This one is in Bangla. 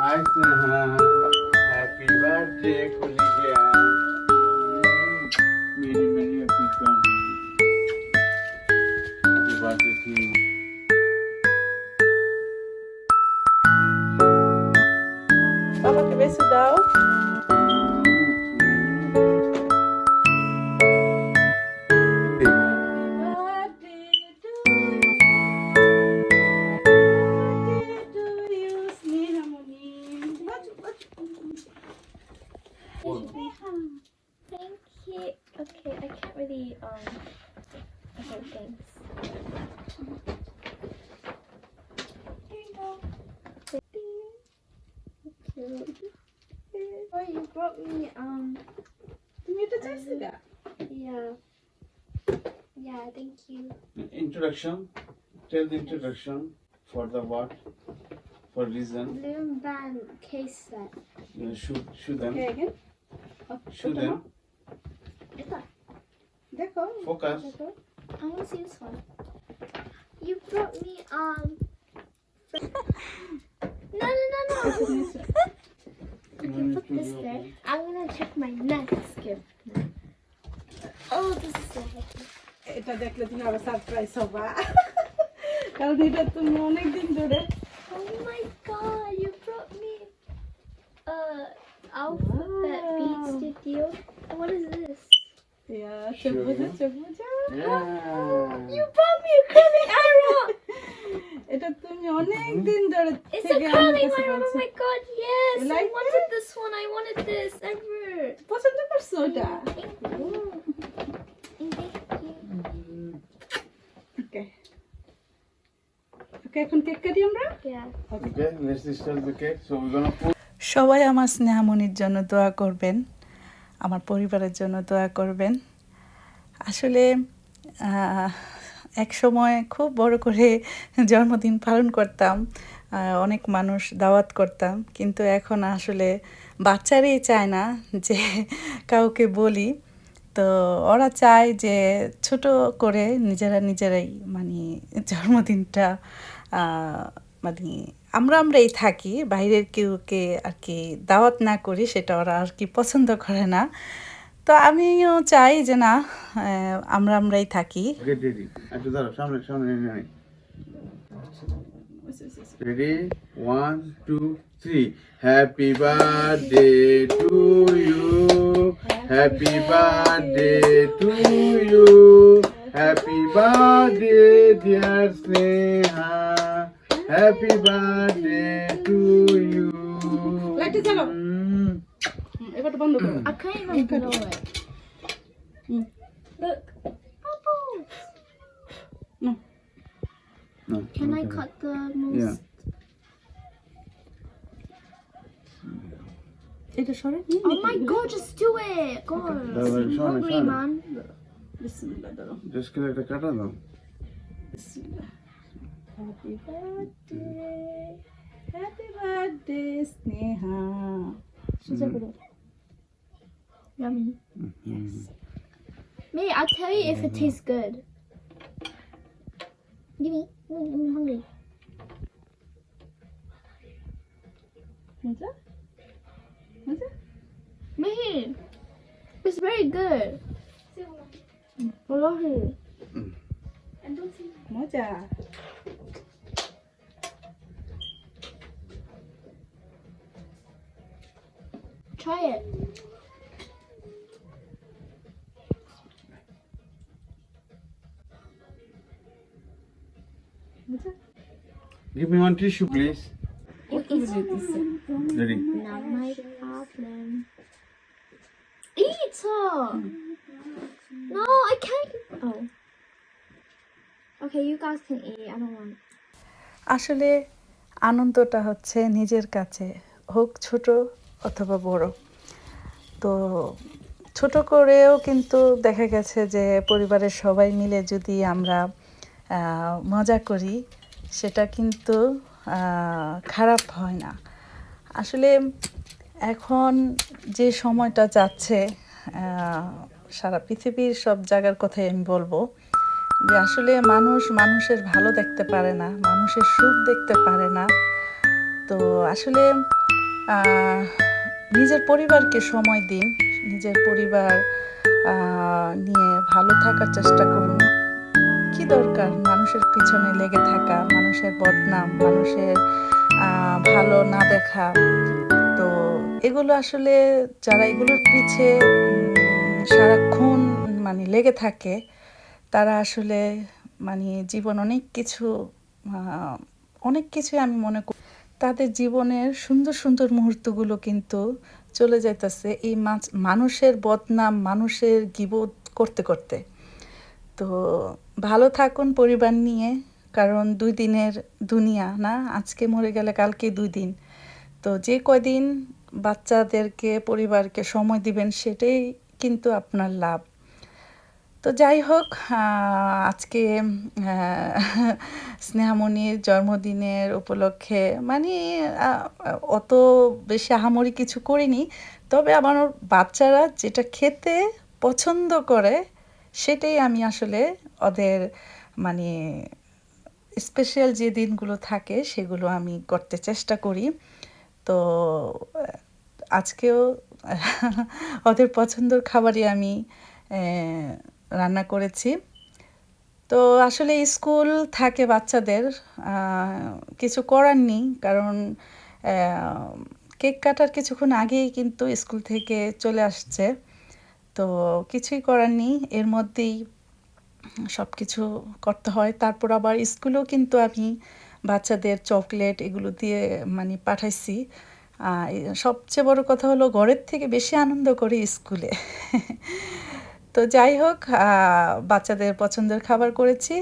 Sneha. Happy birthday, Kulija. Many, many happy come. Happy birthday to you. বাবাকে বেশি দাও Okay, thanks. Here you go. Thank you. Oh, you brought me um. তুমি এটা চাইছিলা Yeah. Yeah. Thank you. Introduction. Tell the introduction for the what? For reason. Loom band case set. Uh, shoot, shoot them. Okay, again. Shoot them. Is that? দেখো Focus. I want to see this one. You brought me um. No, no, no, no. Okay, put this there. I'm gonna check my next gift. now. Oh, this is so heavy. এটা দেখলে তুমি আবার সারপ্রাইজ হবা কারণ এটা তুমি অনেকদিন ধরে Oh my god, you brought me a alphabet Wow. beats with you. What is this? ইয়া, চোখ বুঝে চোখ বুঝে Yeah. You brought me a curling iron. এটা তুমি অনেকদিন ধরে It's a curling iron. Oh my god, yes. You I wanted it? this one. I wanted this ever. পছন্দ করছ you. ওকে ওকে এখন কেক কাটি আমরা Yeah. Okay, let's start the cake. So we're gonna put. সবাই আমার স্নেহামণির জন্য দোয়া করবেন আমার পরিবারের জন্য দোয়া করবেন আসলে এক সময় খুব বড় করে জন্মদিন পালন করতাম অনেক মানুষ দাওয়াত করতাম, কিন্তু এখন আসলে বাচ্চারাই চায় না যে কাউকে বলি। তো ওরা চায় যে ছোট করে নিজেরা নিজেরাই মানে জন্মদিনটা মানে আমরা আমরাই থাকি, বাইরের কেউকে আর কি দাওয়াত না করি, সেটা ওরা আর কি পছন্দ করে না। তো আমিও চাই যে না আমরা আমরাই থাকি Get ready. একটু দাঁড়াও সামনে সামনে নিয়ে আয়। Ready? One, two, three. Happy birthday to you. Happy birthday to you. Happy birthday, dear Sneha. Happy birthday to you. লাইটটা জ্বালাও Mm. হুম, এবারটা বন্ধ করো I can't even blow it. Mm. Look. Bubbles. No, Can I okay. cut the most? Yeah. এটা সরে Oh my god, just do it. God. That's I'm right, Shauna, hungry, Shauna. man. বিসমিল্লাহ ধরো Just করে একটা কাটা দাও বিসমিল্লাহ happy birthday happy birthday Sneha সোজা করো Yummy. Mm -hmm. Yes. Me, I'll tell you if it tastes good. Give me. I'm hungry. What's that? What's that? Me. It's very good. I love it. And don't see Moja. Try it. Give me one tissue, please. Ready? Not my problem. Eat her. No, I can't. Oh. Okay, you guys can eat. I don't want. আসলে আনন্দটা হচ্ছে নিজের কাছে হোক ছোট অথবা বড় তো ছোট করেও কিন্তু দেখা গেছে যে পরিবারের সবাই মিলে যদি আমরা মজা করি, সেটা কিন্তু খারাপ হয় না। আসলে এখন যে সময়টা যাচ্ছে সারা পৃথিবীর সব জায়গার কথাই আমি বলব, যে আসলে মানুষ মানুষের ভালো দেখতে পারে না, মানুষের সুখ দেখতে পারে না। তো আসলে নিজের পরিবারকে সময় দিন, নিজের পরিবার নিয়ে ভালো থাকার চেষ্টা করুন। কি দরকার? মানুষের পিছনে লেগে থাকা, মানুষের বদনাম, মানুষের ভালো না দেখা। তো এগুলো আসলে যারা এগুলোর পিছে সারাক্ষণ মানে লেগে থাকে, তারা আসলে মানে জীবন অনেক কিছু অনেক কিছু আমি মনে করি, তাদের জীবনের সুন্দর সুন্দর মুহূর্তগুলো কিন্তু চলে যাইতেছে এই মানুষের বদনাম, মানুষের গিবোধ করতে করতে। তো ভালো থাকুন পরিবার নিয়ে, কারণ দুই দিনের দুনিয়া, না? আজকে মরে গেলে কালকে দুই দিন। তো যে কয়দিন বাচ্চাদেরকে, পরিবারকে সময় দিবেন সেটাই কিন্তু আপনার লাভ। তো যাই হোক আজকে স্নেহামণির জন্মদিনের উপলক্ষে মানে অত বেশি আহামরি কিছু করিনি, তবে আমার বাচ্চারা যেটা খেতে পছন্দ করে সেটাই আমি আসলে ওদের মানে স্পেশাল যে দিনগুলো থাকে সেগুলো আমি করতে চেষ্টা করি। তো আজকেও ওদের পছন্দের খাবারই আমি রান্না করেছি। তো আসলে স্কুল থাকে বাচ্চাদের কিছু করার নেই কারণ কেক কাটার কিছুক্ষণ আগেই কিন্তু স্কুল থেকে চলে আসছে। তো কিছুই করার নেই। এর মধ্যেই সব কিছু করতে হয়। তারপর আবার স্কুলেও কিন্তু আমি বাচ্চাদের চকলেট এগুলো দিয়ে মানে পাঠাইছি। সবচেয়ে বড় কথা হলো ঘরের থেকে বেশি আনন্দ করি স্কুলে। তো যাই হোক বাচ্চাদের পছন্দের খাবার করেছি।